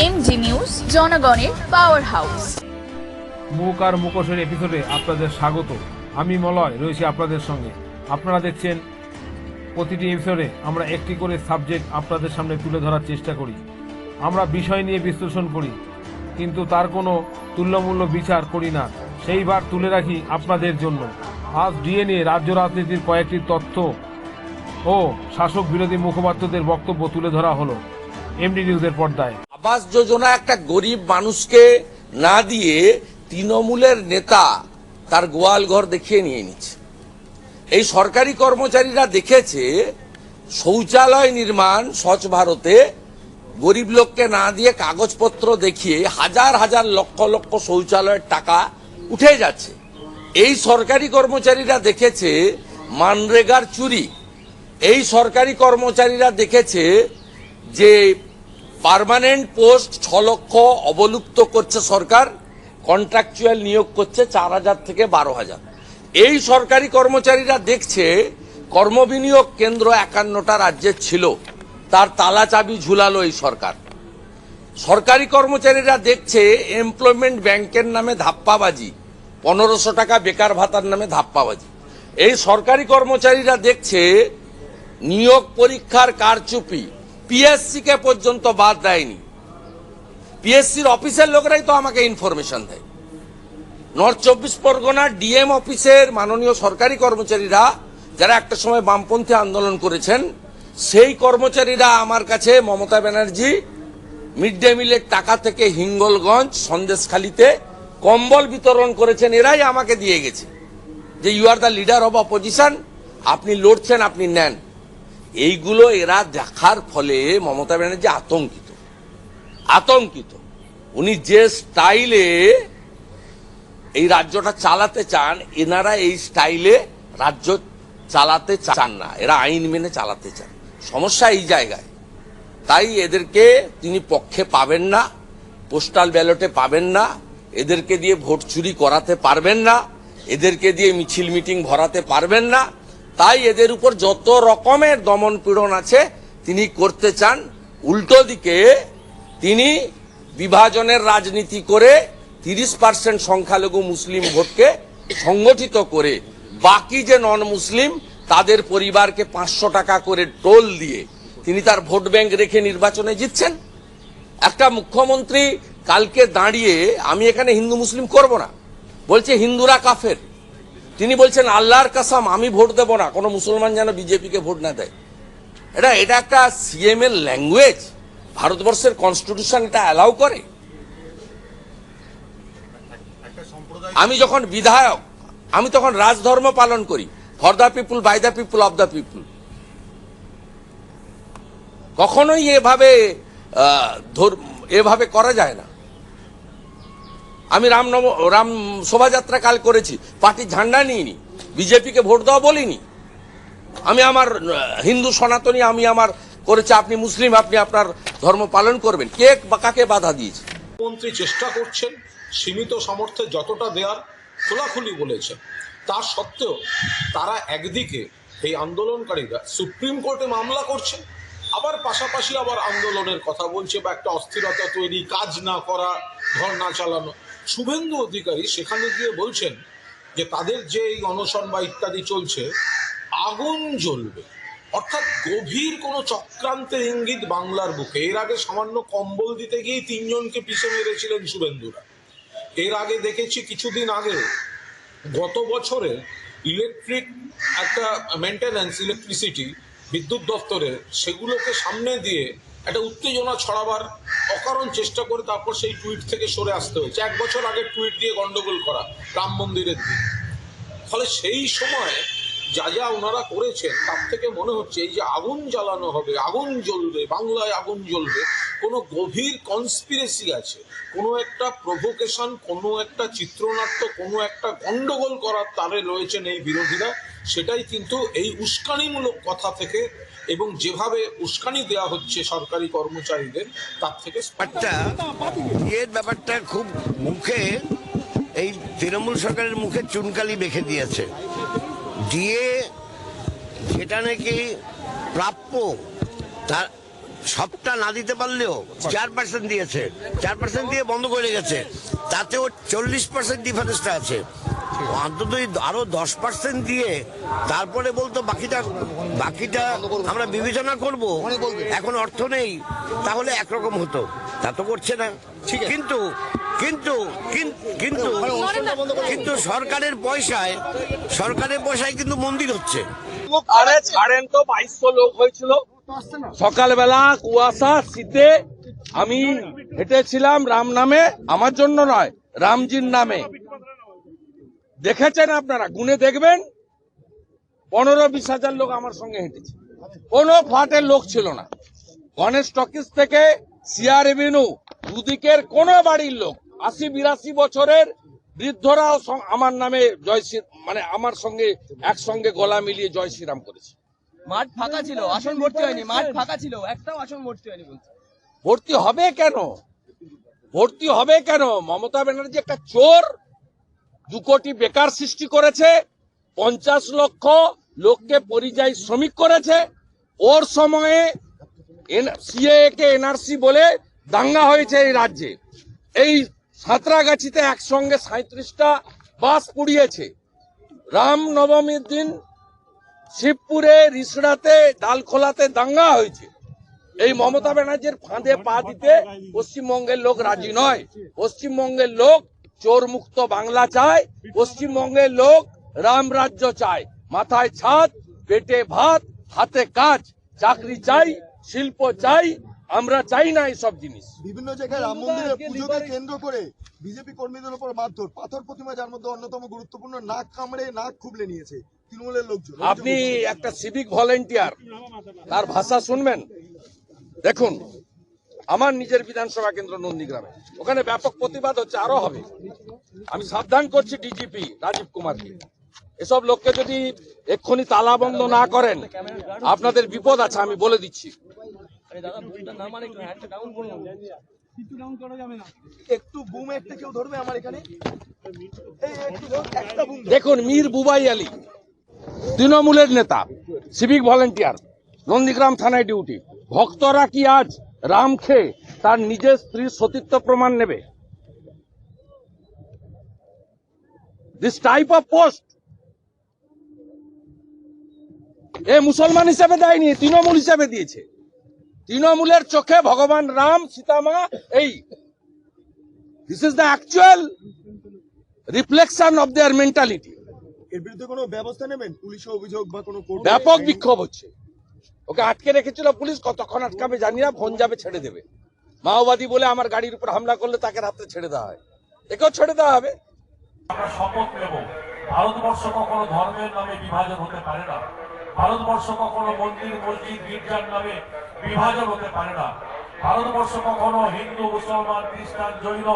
MG news, জনগণের power house মুখ আর মুখোশের এপিসোডে আপনাদের স্বাগত। আমি মলয়, রয়েছি আপনাদের সঙ্গে। আপনারা দেখছেন প্রতিটি এপিসোডে আমরা একটি করে সাবজেক্ট আপনাদের সামনে তুলে ধরার চেষ্টা করি। আমরা বিষয় নিয়ে বিশ্লেষণ করি, কিন্তু তার কোনো তুল্যমূল্য বিচার করি না। সেইবার তুলে রাখি আপনাদের জন্য। আজ ডিএনএ, রাজ্য রাজনীতির কয়েকটি তথ্য ও শাসক বিরোধী মুখপাত্রদের বক্তব্য তুলে ধরা হলো। এমডি নিউজের পর্দায়। আবাস যোজনা একটা গরিব মানুষকে না দিয়ে তৃণমূলের নেতা তার গোয়াল ঘর দেখিয়ে নিয়ে নিচ্ছে। এই সরকারি কর্মচারীরা দেখেছে, শৌচালয় নির্মাণ স্বচ্ছ ভারতে গরিব লোককে না দিয়ে কাগজপত্র দেখিয়ে হাজার হাজার লক্ষ লক্ষ শৌচালয়ের টাকা উঠে যাচ্ছে। এই সরকারি কর্মচারীরা দেখেছে, মানরেগার চুরি। এই সরকারি কর্মচারীরা দেখেছে যে পার্মানেন্ট পোস্ট ছ লক্ষ অবলুপ্ত করছে সরকার, কন্ট্রাকচুয়াল নিয়োগ করছে চার হাজার থেকে বারো হাজার। এই সরকারি কর্মচারীরা দেখছে কর্মবিনিয়োগ কেন্দ্র একান্নটা রাজ্যের ছিল, তার তালা চাবি ঝুলালো এই সরকার। সরকারি কর্মচারীরা দেখছে এমপ্লয়মেন্ট ব্যাংকের নামে ধাপ্পাবাজি, পনেরোশো টাকা বেকার ভাতার নামে ধাপ্পাবাজি। এই সরকারি কর্মচারীরা দেখছে নিয়োগ পরীক্ষার কারচুপি পিএসসি কে পর্যন্ত বাদ দেয়নি। পিএসসির অফিসের লোকেরাই তো আমাকে ইনফরমেশন দেয়। নর্থ চব্বিশ পরগনার ডিএম অফিসের মাননীয় সরকারি কর্মচারীরা যারা একটা সময় বামপন্থী আন্দোলন করেছেন, সেই কর্মচারীরা আমার কাছে মমতা ব্যানার্জি, মিড ডে মিলের টাকা থেকে হিঙ্গলগঞ্জ, সন্দেশখালিতে কম্বল বিতরণ করেছেন, এরাই আমাকে দিয়ে গেছে। যে you are the leader of opposition আপনি লড়ছেন, আপনি নেন। এইগুলো এরা দেখার ফলে মমতা ব্যানার্জি আতঙ্কিত। আতঙ্কিত। উনি যে স্টাইলে এই রাজ্যটা চালাতে চান, এনারা এই স্টাইলে রাজ্য চালাতে চান না। এরা আইন মেনে চালাতে চান। সমস্যা এই জায়গায়। তাই এদেরকে তিনি পক্ষে পাবেন না, পোস্টাল ব্যালটে পাবেন না, এদেরকে দিয়ে ভোট চুরি করাতে পারবেন না, এদেরকে দিয়ে মিছিল মিটিং ভরাতে পারবেন না তাই এদের উপর যত রকমের দমন পীড়ন আছে, তিনি করতে চান উল্টো দিকে, তিনি বিভাজনের রাজনীতি করে তিরিশ পার্সেন্ট সংখ্যালঘু মুসলিম ভোটকে সংগঠিত করে বাকি যে নন মুসলিম তাদের পরিবারকে পাঁচশো টাকা করে টোল দিয়ে তিনি তার ভোট ব্যাংক রেখে নির্বাচনে জিতছেন। একটা মুখ্যমন্ত্রী কালকে দাঁড়িয়ে, আমি এখানে হিন্দু মুসলিম করব না। বলছে, হিন্দুরা কাফের। তিনি বলছেন, আল্লাহর কাসাম, আমি ভোট দেব না। কোনো মুসলমান যেন বিজেপিকে ভোট না দেয়। এটা এটা একটা সিএম এর ল্যাঙ্গুয়েজ ভারতবর্ষের কনস্টিটিউশন এটা অ্যালাউ করে। আমি যখন বিধায়ক, আমি তখন রাজধর্ম পালন করি। For the people by the people of the people কখনোই এভাবে এভাবে করা যায় না। আমি রাম নব, রাম শোভাযাত্রা কাল করেছি, পার্টির ঝান্ডা নিইনি, বিজেপিকে ভোট দেওয়া বলিনি। আমি আমার হিন্দু সনাতনী আমি আমার করেছে, আপনি মুসলিম, আপনি আপনার ধর্ম পালন করবেন। কে বা কাকে বাধা দিয়েছে? মন্ত্রী চেষ্টা করছেন, সীমিত সামর্থ্যে যতটা দেওয়ার খোলাখুলি বলেছেন। তা সত্ত্বেও তারা একদিকে এই আন্দোলনকারীরা সুপ্রিম কোর্টে মামলা করছে, আবার পাশাপাশি আবার আন্দোলনের কথা বলছে বা একটা অস্থিরতা তৈরি, কাজ না করা ধর্ণা চালানো। শুভেন্দু অধিকারী সেখানে গিয়ে বলছেন যে তাদের যে এই অনশন বা ইত্যাদি চলছে, আগুন জ্বলবে। অর্থাৎ গভীর কোনো চক্রান্তের ইঙ্গিত বাংলার বুকে। এর আগে সামান্য কম্বল দিতে গিয়েই তিনজনকে পিছে মেরেছিলেন শুভেন্দুরা। এর আগে দেখেছি কিছুদিন আগে, গত বছরে ইলেকট্রিক একটা মেনটেন্যান্স ইলেকট্রিসিটি বিদ্যুৎ দপ্তরে সেগুলোকে সামনে দিয়ে একটা উত্তেজনা ছড়াবার অকারণ চেষ্টা করে তারপর সেই টুইট থেকে সরে আসতে হয়েছে। এক বছর আগে টুইট দিয়ে গন্ডগোল করা রাম মন্দিরের দিন। ফলে সেই সময় যা যা ওনারা করেছেন, তার থেকে মনে হচ্ছে এই যে আগুন জ্বালানো হবে, আগুন জ্বলবে, বাংলায় আগুন জ্বলবে, কোনো গভীর কনস্পিরেসি আছে, কোনো একটা প্রভোকেশন কোনো একটা চিত্রনাট্য, কোনো একটা গন্ডগোল করার তারে রয়েছেন এই বিরোধীরা। সেটাই কিন্তু এই উস্কানিমূলক কথা থেকে এবং যেভাবে উস্কানি দেওয়া হচ্ছে সরকারি কর্মচারীদের, তার থেকে এর ব্যাপারটা খুব মুখে, এই তৃণমূল সরকারের মুখে চুনকালি বেঁকে দিয়েছে। দিয়ে সেটা নাকি প্রাপ্য, তার সবটা না দিতে পারলেও চার পার্সেন্ট দিয়েছে, চার পার্সেন্ট দিয়ে বন্ধ করে গেছে। তাতেও চল্লিশ পার্সেন্ট ডিফারেন্সটা আছে। অন্তত আরও দশ পার্সেন্ট দিয়ে তারপরে বলতো বাকিটা বাকিটা আমরা বিবেচনা করব। এখন অর্থ নেই তাহলে একরকম হতো। তা তো করছে না। কিন্তু কিন্তু কিন্তু কিন্তু সরকারের পয়সায় সরকারের পয়সায় কিন্তু মন্দির হচ্ছে। আরে ছাড়েন তো বাইশশো লোক হয়েছিল। সকালবেলা কুয়াশা শীতে আমি হেঁটেছিলাম রাম নামে আমার জন্য নয় রামজির নামে। দেখেছেন আপনারা? গুনে দেখবেন পনেরো বিশ হাজার লোক আমার সঙ্গে হেঁটেছে। কোনো ফ্ল্যাটের লোক ছিল না। গণেশ টকিস থেকে সিআর এভিনিউ দুদিকের কোনো বাড়ির লোক। আশি বিরাশি বছরের বৃদ্ধরাও আমার নামে জয় শ্রী মানে আমার সঙ্গে একসঙ্গে গলা মিলিয়ে জয় শ্রীরাম করেছে। মাঠ ফাঁকা ছিল আসন ভর্তি হয়নি মাঠ ফাঁকা ছিল একটাও আসন ভর্তি হয়নি বলছে। ভর্তি হবে কেন? ভর্তি হবে কেন? মমতা ব্যানার্জি একটা চোর দু কোটি বেকার সৃষ্টি করেছে, পঞ্চাশ লক্ষ লোককে পরিযায়ী শ্রমিক করেছে। ওর সময়ে সিএ কে এনআরসি বলে দাঙ্গা হয়েছে এই রাজ্যে। এই সাঁতরাগাছিতে একসঙ্গে সাঁত্রিশটা বাস পুড়িয়েছে। রাম নবমীর দিন শিবপুরে রিসড়াতে, ডালখোলাতে দাঙ্গা হয়েছে। এই মমতা ব্যানার্জির ফাঁদে পা দিতে পশ্চিমবঙ্গের লোক রাজি নয়। পশ্চিমবঙ্গের লোক চোর মুক্ত বাংলা চায় পশ্চিমবঙ্গের লোক রাম রাজ্য চায়। মাথায় ছাদ পেটে ভাত হাতে কাজ চাকরি চাই শিল্প চাই আমরা চাই না এইসব জিনিস। বিভিন্ন জায়গায় রাম মন্দিরের পুজোকে কেন্দ্র করে বিজেপি কর্মীদের উপর মারধর। পাথর প্রতিমা যার মধ্যে অন্যতম গুরুত্বপূর্ণ নাক কামড়ে নাক খুবলে নিয়েছে তৃণমূলের লোকজন। আপনি একটা সিভিক ভলেন্টিয়ার তার ভাষা শুনবেন? দেখুন আমার নিজের বিধানসভা কেন্দ্র নন্দীগ্রামে। ওখানে ব্যাপক প্রতিবাদ হচ্ছে আরও হবে। আমি সাবধান করছি ডিজিপি রাজীব কুমারকে। এসব লোককে যদি এক্ষুনি তালা বন্ধ না করেন আপনাদের বিপদ আছে আমি বলে দিচ্ছি। আরে দাদা বুমটা না মানে একটু হ্যান্ডটা ডাউন করুন। একটু বুম একটা কেউ ধরবে আমার এখানে? এই একটু ধর, একটা বুম দেখুন মীর বুবাই আলী তৃণমূলের নেতা সিভিক ভলেন্টিয়ার নন্দীগ্রাম থানায় ডিউটি ভক্তরা কি আজ রাম খেয়ে তার নিজের স্ত্রীর সতীত্ব প্রমাণ নেবে। দিস টাইপ অফ পোস্ট এ মুসলমান হিসেবে দেয়নি তৃণমূল হিসেবে দিয়েছে। তৃণমূলের চোখে ভগবান রাম সীতামা এই। This is the actual reflection of their mentality এর বিরুদ্ধে কোনো ব্যবস্থা নেবেন? পুলিশে অভিযোগ বা কোনো ব্যাপক বিক্ষোভ হচ্ছে। ওকে আটকে রেখেছিল পুলিশ, কতক্ষণ আটকাবে জানি না, ফোন যাবে, ছেড়ে দেবে। মাওবাদী বলে আমার গাড়ির উপর হামলা করলে তাকে রাত্রে ছেড়ে দেওয়া হয়। একেও ছেড়ে দেওয়া হবে। আমরা শপথ নেব। ভারতবর্ষ কখনো ধর্মের নামে বিভাজন হতে পারে না। ভারতবর্ষ কখনো মন্দির, মসজিদ, গির্জার নামে বিভাজন হতে পারে না। ভারতবর্ষ কখনো হিন্দু, মুসলমান, খ্রিস্টান, জৈন,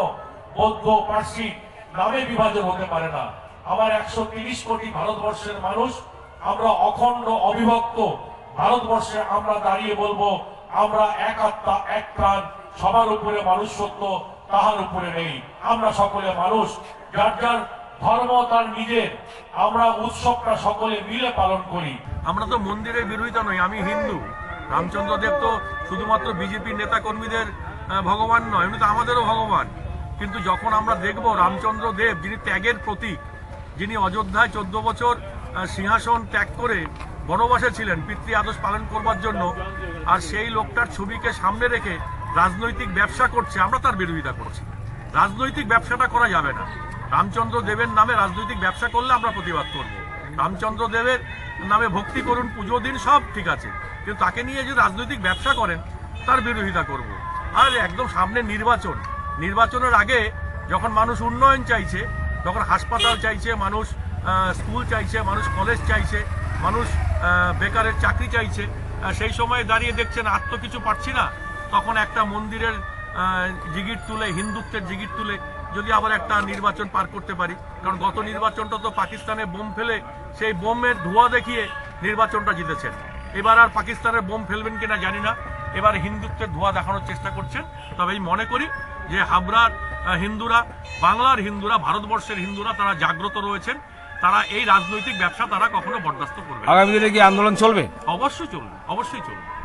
বৌদ্ধ, পার্সি নামে বিভাজন হতে পারে না। আমার একশো কোটি ভারতবর্ষের মানুষ আমরা অখণ্ড, অবিভক্ত ভারতবর্ষে আমরা দাঁড়িয়ে বলব, আমরা এক আত্মা, এক প্রাণ, সবার উপরে মানুষ সত্য, তাহার উপরে নেই। আমরা সকলে মানুষ, যার যার ধর্ম তার নিজের আমরা উৎসবটা সকলে মিলে পালন করি। আমরা তো মন্দিরের বিরোধিতা নই, আমি হিন্দু। রামচন্দ্র দেব তো শুধুমাত্র বিজেপির নেতা কর্মীদের ভগবান নয়, উনি তো আমাদেরও ভগবান। কিন্তু যখন আমরা দেখব রামচন্দ্র দেব, যিনি ত্যাগের প্রতীক, যিনি অযোধ্যায় চোদ্দ বছর সিংহাসন ত্যাগ করে বনবাসে ছিলেন, পিতৃ আদর্শ পালন করবার জন্য, আর সেই লোকটার ছবিকে সামনে রেখে রাজনৈতিক ব্যবসা করছে, আমরা তার বিরোধিতা করছি। রাজনৈতিক ব্যবসাটা করা যাবে না। রামচন্দ্র দেবের নামে রাজনৈতিক ব্যবসা করলে আমরা প্রতিবাদ করব। রামচন্দ্র দেবের নামে ভক্তি করুন, পুজো দিন, সব ঠিক আছে। কিন্তু তাকে নিয়ে যদি রাজনৈতিক ব্যবসা করেন, তার বিরোধিতা করব। আর একদম সামনে নির্বাচন। নির্বাচনের আগে যখন মানুষ উন্নয়ন চাইছে, তখন হাসপাতাল চাইছে মানুষ স্কুল চাইছে মানুষ, কলেজ চাইছে মানুষ বেকারের চাকরি চাইছে সেই সময় দাঁড়িয়ে দেখছেন আর তো কিছু পাচ্ছি না। তখন একটা মন্দিরের জিগির তুলে, হিন্দুত্বের জিগির তুলে যদি আবার একটা নির্বাচন পার করতে পারি। কারণ গত নির্বাচনটা তো পাকিস্তানে বোম ফেলে, সেই বোমের ধোঁয়া দেখিয়ে নির্বাচনটা জিতেছেন। এবার আর পাকিস্তানের বোম ফেলবেন কিনা জানি না। এবার হিন্দুত্বের ধোঁয়া দেখানোর চেষ্টা করছেন। তবে আমি মনে করি যে হাবড়ার হিন্দুরা, বাংলার হিন্দুরা, ভারতবর্ষের হিন্দুরা তারা জাগ্রত রয়েছেন। তারা এই রাজনৈতিক ব্যবসা তারা কখনো বরদাস্ত করবে। আগামী দিনে কি আন্দোলন চলবে অবশ্যই চলবে অবশ্যই চলবে